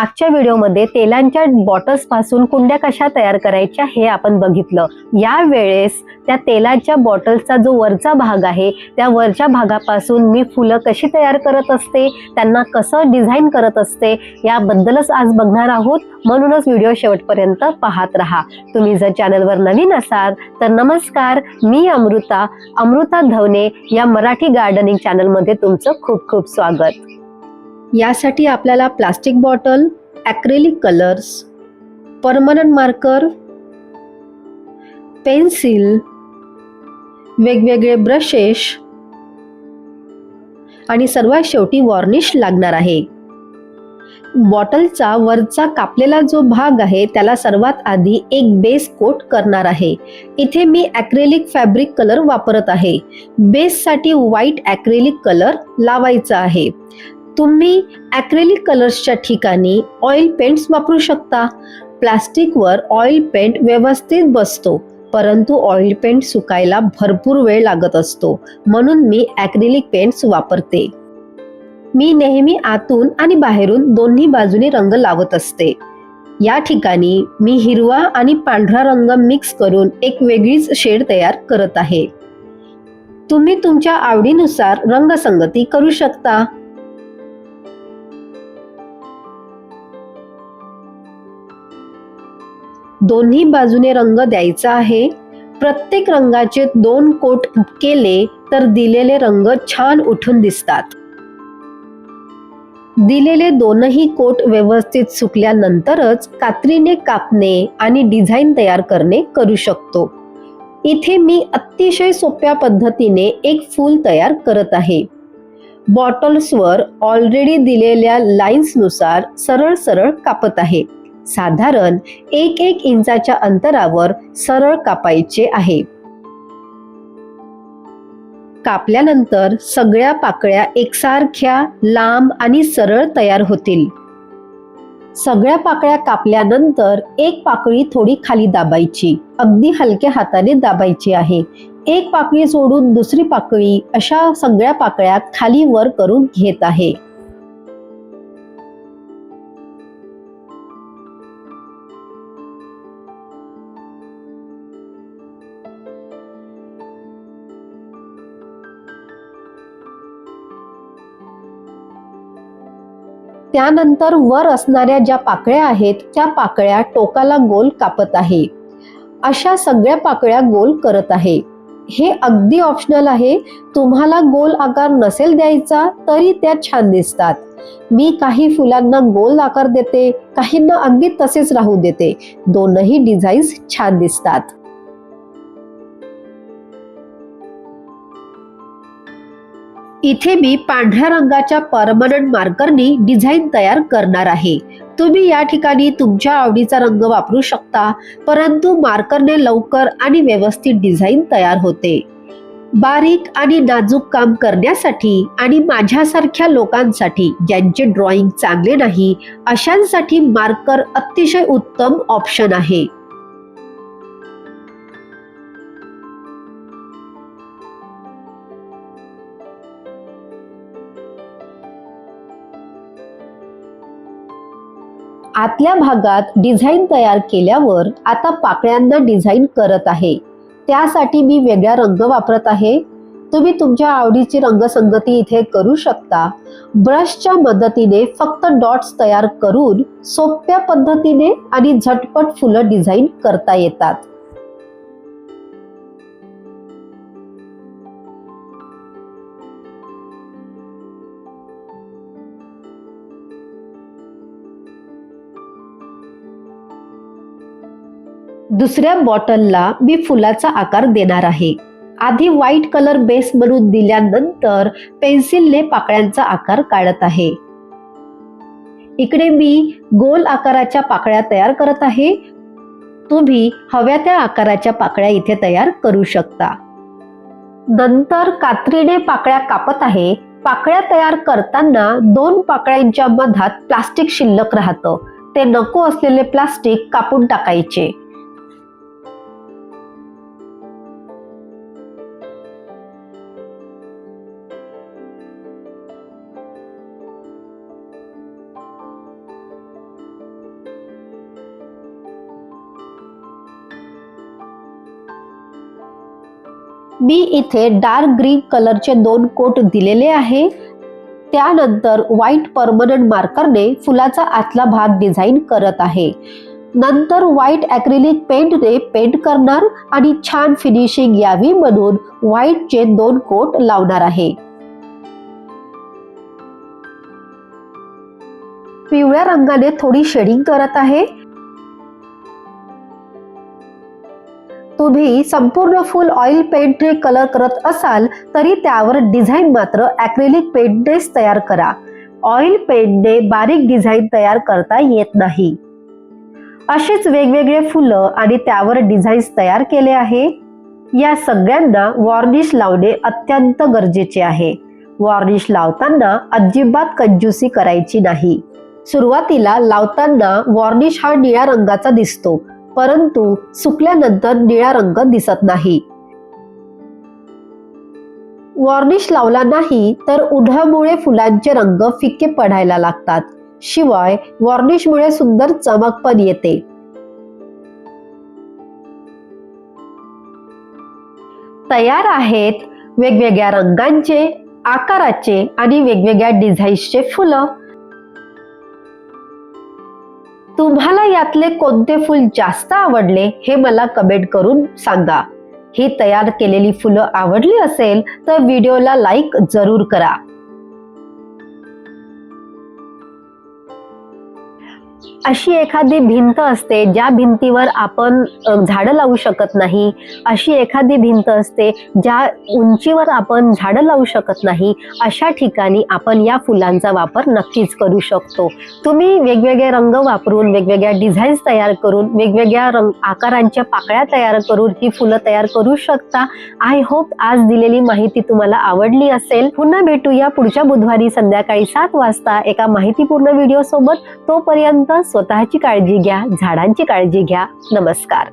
मागच्या व्हिडिओमध्ये तेलांच्या बॉटल्सपासून कुंड्या कशा तयार करायच्या हे आपण बघितलं. या वेळेस त्या तेलाच्या बॉटल्सचा जो वरचा भाग आहे त्या वरच्या भागापासून मी फुलं कशी तयार करत असते त्यांना कसं डिझाईन करत असते याबद्दलच आज बघणार आहोत. म्हणूनच व्हिडिओ शेवटपर्यंत पाहत राहा. तुम्ही जर चॅनलवर नवीन असाल तर नमस्कार मी अमृता. अमृता धवने या मराठी गार्डनिंग चॅनलमध्ये तुमचं खूप खूप स्वागत. यासाठी आपल्याला plastic bottle acrylic colours permanent marker pencil वेगवेगळे ब्रशेस आणि सर्वात शेवटी वॉर्निश लागणार आहे. बॉटलचा वरचा कापलेला जो भाग आहे त्याला सर्वात आधी एक बेस कोट करणार आहे. इथे मी ॲक्रेलिक फॅब्रिक कलर वापरत आहे. बेससाठी व्हाईट ॲक्रेलिक कलर लावायचा आहे. तुम्ही ॲक्रेलिक कलर्सच्या ठिकाणी ऑइल पेंट्स वापरू शकता. प्लास्टिकवर ऑइल पेंट व्यवस्थित बसतो परंतु ऑइल पेंट सुकायला भरपूर वेळ लागत असतो. म्हणून मी ॲक्रेलिक पेंट्स वापरते. मी नेहमी आतून आणि बाहेरून दोन्ही बाजूने रंग लावत असते. या ठिकाणी मी हिरवा आणि पांढरा रंग मिक्स करून एक वेगळीच शेड तयार करत आहे. तुम्ही तुमच्या आवडीनुसार रंगसंगती करू शकता. दोन्ही बाजूने रंग द्यायचा आहे. प्रत्येक रंगाचे दोन कोट केले तर दिलेले रंग छान उठून दिसतात. दिलेले दोनही कोट व्यवस्थित सुकल्यानंतरच कात्रीने कापणे आणि डिझाईन तयार करणे करू शकतो. इथे मी अतिशय सोप्या पद्धतीने एक फूल तयार करत आहे. बॉटल्सवर ऑलरेडी दिलेल्या लाईन्सनुसार सरळ सरळ कापत आहे. साधारण एक एक इंचाच्या अंतरावर सरळ कापायचे आहे. कापल्यानंतर सगळ्या पाकळ्या एकसारख्या लांब आणि सरळ तयार होतील. सगळ्या पाकळ्या कापल्यानंतर एक पाकळी थोडी खाली दाबायची अगदी हलक्या हाताने दाबायची आहे. एक पाकळी सोडून दुसरी पाकळी अशा सगळ्या पाकळ्या खाली वर करून घेत आहे. त्यानंतर वर असणाऱ्या ज्या पाकळ्या आहेत त्या पाकळ्या टोकाला गोल कापत आहे. अशा सगळ्या पाकळ्या गोल करत आहे. हे अगदी ऑप्शनल आहे. तुम्हाला गोल आकार नसेल द्यायचा तरी त्या छान दिसतात. मी काही फुलांना गोल आकार देते काहींना अगदी तसेच राहू देते. दोनही डिझाईन्स छान दिसतात. इथे मी पांढऱ्या रंगाच्या परमनंट मार्करनी डिझाईन तयार करणार आहे. तुम्ही या ठिकाणी तुमच्या आवडीचा रंग वापरू शकता परंतु मार्करने लवकर आणि व्यवस्थित डिझाईन तयार होते. बारीक आणि नाजूक काम करण्यासाठी आणि माझ्यासारख्या लोकांसाठी ज्यांचे ड्रॉइंग चांगले नाही अशांसाठी मार्कर अतिशय उत्तम ऑप्शन आहे. आतल्या भागात डिझाईन तयार केल्यावर आता पाकळ्यांना डिझाईन करत आहे. त्यासाठी मी वेगळा रंग वापरत आहे. तुम्ही तुमच्या आवडीची रंगसंगती इथे करू शकता. ब्रशच्या मदतीने फक्त डॉट्स तयार करून सोप्या पद्धतीने आणि झटपट फुलं डिझाईन करता येतात. दुसऱ्या बॉटलला मी फुलाचा आकार देणार आहे. आधी व्हाईट कलर बेस बनवून दिल्यानंतर पेन्सिलने पाकळ्यांचा आकार काढत आहे. इकडे मी गोल आकाराच्या पाकळ्या तयार करत आहे. तुम्ही हव्या त्या आकाराच्या पाकळ्या इथे तयार करू शकता. नंतर कात्रीने पाकळ्या कापत आहे. पाकळ्या तयार करताना दोन पाकळ्यांच्या मधात प्लास्टिक शिल्लक राहतं. ते नको असलेले प्लास्टिक कापून टाकायचे. मी इथे डार्क ग्रीन कलरचे दोन कोट दिलेले आहे. त्यानंतर व्हाईट परमनंट मार्करने फुलाचा आतला भाग डिझाईन करत आहे. नंतर व्हाईट ॲक्रिलिक पेंटने पेंट करणार आणि छान फिनिशिंग यावी म्हणून व्हाईटचे दोन कोट लावणार आहे. पिवळ्या रंगाने थोडी शेडिंग करत आहे. तुम्ही संपूर्ण फुल ऑइल पेंटने कलर करत असाल तरी त्यावर डिझाईन मात्र ॲक्रिलिक पेंटनेच तयार करा. ऑइल पेंटने बारीक डिझाईन तयार करता येत नाही. अशीच वेगवेगळे फुलं आणि त्यावर डिझाईन्स तयार केले आहे. या सगळ्यांना वॉर्निश लावणे अत्यंत गरजेचे आहे. वॉर्निश लावताना अजिबात कंजूसी करायची नाही. सुरुवातीला लावताना वॉर्निश हा निळ्या रंगाचा दिसतो. परंतु सुकल्यानंतर निळा रंग दिसत नाही. वॉर्निश लावला नाही तर उन्हामुळे फुलांचे रंग फिके पडायला लागतात. शिवाय वॉर्निशमुळे सुंदर चमक पण येते. तयार आहेत वेगवेगळ्या रंगांचे आकाराचे आणि वेगवेगळ्या डिझाईन्सचे फुलं. तुम्हाला यातले कोणते फुल जास्त आवडले हे मला कमेंट करून सांगा. ही तयार केलेली फुलं आवडली असेल तर व्हिडिओला लाईक जरूर करा. अशी एखादी भिंत असते ज्या भिंतीवर आपण झाडं लावू शकत नाही. अशी एखादी भिंत असते ज्या उंचीवर आपण झाडं लावू शकत नाही. अशा ठिकाणी आपण या फुलांचा वापर नक्कीच करू शकतो. तुम्ही वेगवेगळे रंग वापरून वेगवेगळ्या डिझाईन्स तयार करून वेगवेगळ्या रंग आकारांच्या पाकळ्या तयार करून ही फुलं तयार करू शकता. आय होप आज दिलेली माहिती तुम्हाला आवडली असेल. पुन्हा भेटूया पुढच्या बुधवारी संध्याकाळी सात वाजता एका माहितीपूर्ण व्हिडिओ सोबत. तोपर्यंत स्वतःची काळजी घ्या झाडांची काळजी घ्या. नमस्कार.